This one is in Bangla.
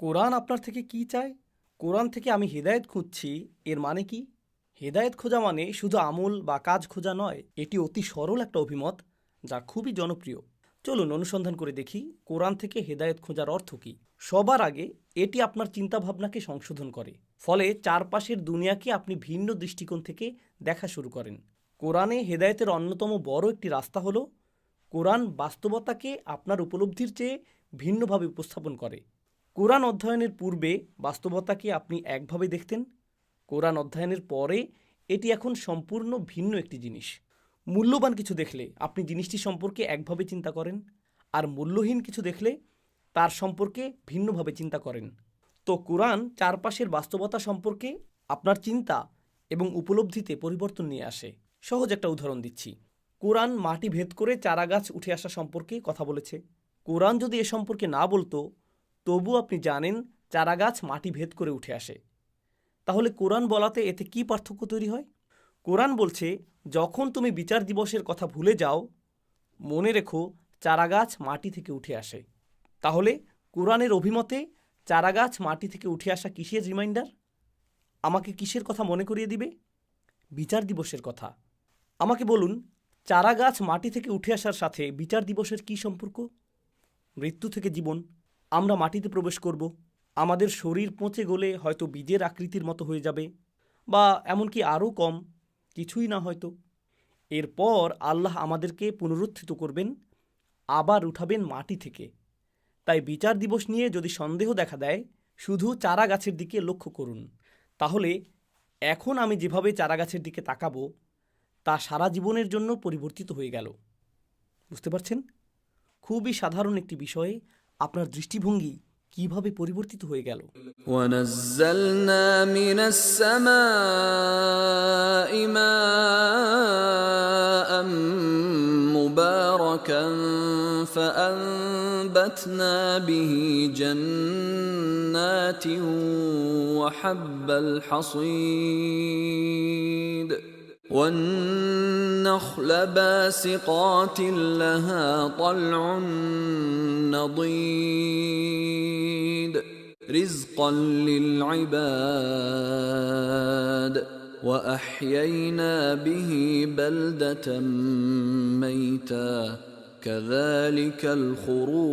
কোরআন আপনার থেকে কি চায়? কোরআন থেকে আমি হেদায়েত খুঁজছি, এর মানে কি? হেদায়েত খোঁজা মানে শুধু আমল বা কাজ খোঁজা নয়, এটি অতি সরল একটা অভিমত যা খুবই জনপ্রিয়। চলুন অনুসন্ধান করে দেখি কোরআন থেকে হেদায়েত খোঁজার অর্থ কী। সবার আগে এটি আপনার চিন্তাভাবনাকে সংশোধন করে, ফলে চারপাশের দুনিয়াকে আপনি ভিন্ন দৃষ্টিকোণ থেকে দেখা শুরু করেন। কোরআনে হেদায়েতের অন্যতম বড় একটি রাস্তা হলো, কোরআন বাস্তবতাকে আপনার উপলব্ধির চেয়ে ভিন্নভাবে উপস্থাপন করে। কোরআন অধ্যয়নের পূর্বে বাস্তবতাকে আপনি একভাবে দেখতেন? কোরআন অধ্যয়নের পরে এটি এখন সম্পূর্ণ ভিন্ন একটি জিনিস। মূল্যবান কিছু দেখলে আপনি জিনিসটি সম্পর্কে একভাবে চিন্তা করেন, আর মূল্যহীন কিছু দেখলে তার সম্পর্কে ভিন্নভাবে চিন্তা করেন। তো কোরআন চারপাশের বাস্তবতা সম্পর্কে আপনার চিন্তা এবং উপলব্ধিতে পরিবর্তন নিয়ে আসে। সহজ একটা উদাহরণ দিচ্ছি। কোরআন মাটি ভেদ করে চারাগাছ উঠে আসা সম্পর্কে কথা বলেছে। কোরআন যদি এ সম্পর্কে না বলতো তবু আপনি জানেন চারাগাছ মাটি ভেদ করে উঠে আসে। তাহলে কোরআন বলাতে এতে কি পার্থক্য তৈরি হয়? কোরআন বলছে, যখন তুমি বিচার দিবসের কথা ভুলে যাও, মনে রেখো চারাগাছ মাটি থেকে উঠে আসে। তাহলে কোরআনের অভিমতে চারাগাছ মাটি থেকে উঠে আসা কিসের রিমাইন্ডার? আমাকে কিসের কথা মনে করিয়ে দিবে? বিচার দিবসের কথা। আমাকে বলুন, চারাগাছ মাটি থেকে উঠে আসার সাথে বিচার দিবসের কী সম্পর্ক? মৃত্যু থেকে জীবন। আমরা মাটিতে প্রবেশ করব। আমাদের শরীর পচে গলে হয়তো বীজের আকৃতির মতো হয়ে যাবে বা এমনকি আরও কম, কিছুই না হয়তো। এরপর আল্লাহ আমাদেরকে পুনরুত্থিত করবেন, আবার উঠাবেন মাটি থেকে। তাই বিচার দিবস নিয়ে যদি সন্দেহ দেখা দেয়, শুধু চারা গাছের দিকে লক্ষ্য করুন। তাহলে এখন আমি যেভাবে চারা গাছের দিকে তাকাবো, তা সারা জীবনের জন্য পরিবর্তিত হয়ে গেল। বুঝতে পারছেন? খুবই সাধারণ একটি বিষয়ে আপনার দৃষ্টিভঙ্গি কিভাবে পরিবর্তিত হয়ে গেল ونزلنا من السماء ماء مباركا فأنبتنا به جنات وحب الحصيد والنخل باسقات لها طلع نضيد رزقا للعباد. وأحيينا به بلدة ميتا كذلك الخروج.